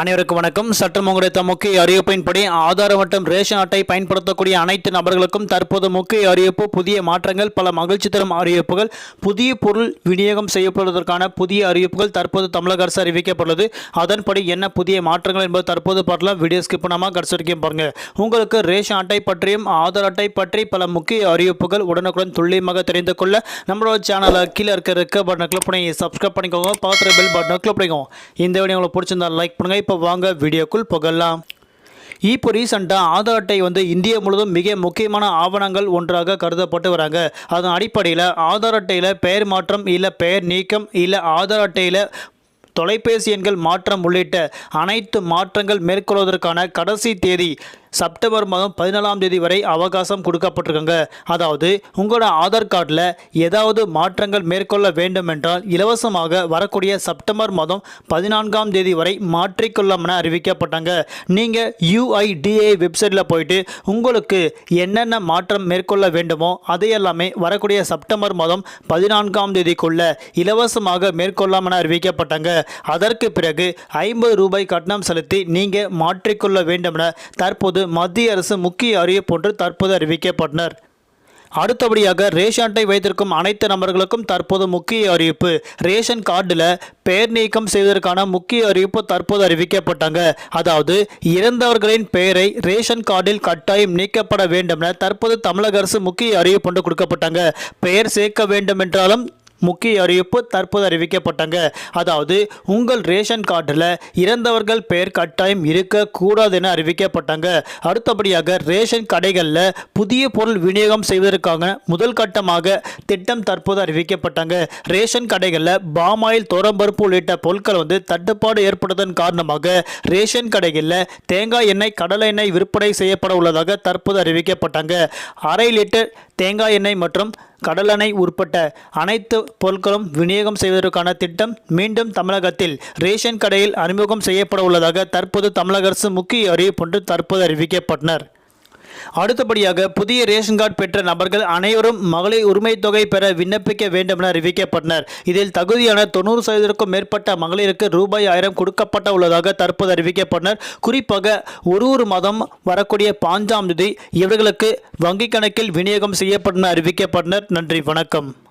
அனைவருக்கும் வணக்கம். சட்டம் கிடைத்த முக்கிய அறிவிப்பின்படி ஆதார் மற்றும் ரேஷன் அட்டை பயன்படுத்தக்கூடிய அனைத்து நபர்களுக்கும் தற்போது முக்கிய அறிவிப்பு புதிய மாற்றங்கள் பல மகிழ்ச்சி தரும் அறிவிப்புகள் புதிய பொருள் விநியோகம் செய்யப்படுவதற்கான புதிய அறிவிப்புகள் தற்போது தமிழக அரசு அறிவிக்கப்பட்டுள்ளது. அதன்படி என்ன புதிய மாற்றங்கள் என்பது தற்போது பார்க்கலாம். வீடியோ ஸ்கிப் பண்ணாமல் கடைசி வரைக்கும் உங்களுக்கு ரேஷன் அட்டை பற்றியும் ஆதார் அட்டை பற்றி பல முக்கிய அறிவிப்புகள் உடனுக்குடன் துல்லியமாக தெரிந்து கொள்ள நம்மளோட சேனலை கீழே இருக்க இருக்க பட்டனை கிளிக் பண்ணி சப்ஸ்கிரைப் பண்ணிக்கோங்க. பக்கத்தில் பெல் பட்டனை கிளிக் பண்ணிக்கோங்க. இந்த வீடியோ உங்களுக்கு பிடிச்சிருந்தா லைக் பண்ணுங்கள் இப்போ வாங்க வீடியோக்குள் புகழலாம் இப்போ ரீசெண்டாக ஆதார் அட்டை வந்து இந்தியா முழுவதும் மிக முக்கியமான ஆவணங்கள் ஒன்றாக கருதப்பட்டு வராங்க. அதன் அடிப்படையில் ஆதார் அட்டையில் பெயர் மாற்றம் இல்லை பெயர் நீக்கம் இல்லை ஆதார் அட்டையில் தொலைபேசி எண்கள் மாற்றம் உள்ளிட்ட அனைத்து மாற்றங்கள் மேற்கொள்வதற்கான கடைசி தேதி செப்டம்பர் மாதம் பதினாலாம் தேதி வரை அவகாசம் கொடுக்கப்பட்டிருக்காங்க. அதாவது உங்களோட ஆதார் கார்டில் ஏதாவது மாற்றங்கள் மேற்கொள்ள வேண்டும் என்றால் இலவசமாக வரக்கூடிய செப்டம்பர் மாதம் பதினான்காம் தேதி வரை மாற்றிக்கொள்ளலாம் என அறிவிக்கப்பட்டாங்க. நீங்கள் யூஐடிஏ வெப்சைட்டில் போயிட்டு உங்களுக்கு என்னென்ன மாற்றம் மேற்கொள்ள வேண்டுமோ அதையெல்லாமே வரக்கூடிய செப்டம்பர் மாதம் பதினான்காம் தேதிக்குள்ள இலவசமாக மேற்கொள்ளலாம் என அறிவிக்கப்பட்டாங்க. அதற்கு பிறகு ஐம்பது ரூபாய் கட்டணம் செலுத்தி நீங்கள் மாற்றிக்கொள்ள வேண்டும் என தற்போது மத்திய அரசு முக்கிய அறிவிப்பு ஒன்று தற்போது அறிவிக்கப்பட்டனர். அடுத்தபடியாக ரேஷன் அட்டை வைத்திருக்கும் அனைத்து நபர்களுக்கும் தற்போது முக்கிய அறிவிப்பு. ரேஷன் கார்டில் பெயர் நீக்கம் செய்வதற்கான முக்கிய அறிவிப்பு தற்போது அறிவிக்கப்பட்டாங்க. அதாவது இறந்தவர்களின் பெயரை ரேஷன் கார்டில் கட்டாயம் நீக்கப்பட வேண்டும் என தற்போது தமிழக அரசு முக்கிய அறிவிப்பு ஒன்று கொடுக்கப்பட்டாங்க. பெயர் சேர்க்க வேண்டும் என்றாலும் முக்கிய அறிவிப்பு தற்போது அறிவிக்கப்பட்டாங்க. அதாவது உங்கள் ரேஷன் கார்டில் இறந்தவர்கள் பெயர் கட்டாயம் இருக்கக்கூடாது என அறிவிக்கப்பட்டாங்க. அடுத்தபடியாக ரேஷன் கடைகளில் புதிய பொருள் விநியோகம் செய்வதற்காக முதல் கட்டமாக திட்டம் தற்போது அறிவிக்கப்பட்டாங்க. ரேஷன் கடைகளில் பாமாயில் தோரம்பருப்பு உள்ளிட்ட பொருட்கள் வந்து தட்டுப்பாடு ஏற்பட்டதன் காரணமாக ரேஷன் கடைகளில் தேங்காய் எண்ணெய் கடலை எண்ணெய் விற்பனை செய்யப்பட உள்ளதாக தற்போது அறிவிக்கப்பட்டாங்க. அரை லிட்டர் தேங்காய் எண்ணெய் மற்றும் கடலெண்ணெய் உட்பட்ட அனைத்து பொருட்களும் விநியோகம் செய்வதற்கான திட்டம் மீண்டும் தமிழகத்தில் ரேஷன் கடையில் அறிமுகம் செய்யப்பட உள்ளதாக தற்போது தமிழக அரசு முக்கிய அறிவிப்பொன்று தற்போது அறிவிக்கப்பட்டனர். அடுத்தபடியாக புதிய ரேஷன் கார்டு பெற்ற நபர்கள் அனைவரும் மகளிர் உரிமை தொகை பெற விண்ணப்பிக்க வேண்டும் என அறிவிக்கப்பட்டனர். இதில் தகுதியான தொண்ணூறு சதவீதத்திற்கும் மேற்பட்ட மகளிருக்கு ரூபாய் ஆயிரம் கொடுக்கப்பட்ட உள்ளதாக தற்போது அறிவிக்கப்பட்டனர். குறிப்பாக ஒரு ஒரு மாதம் வரக்கூடிய பாஞ்சாம் தேதி இவர்களுக்கு வங்கிக் கணக்கில் விநியோகம் செய்யப்படும் அறிவிக்கப்பட்டனர். நன்றி வணக்கம்.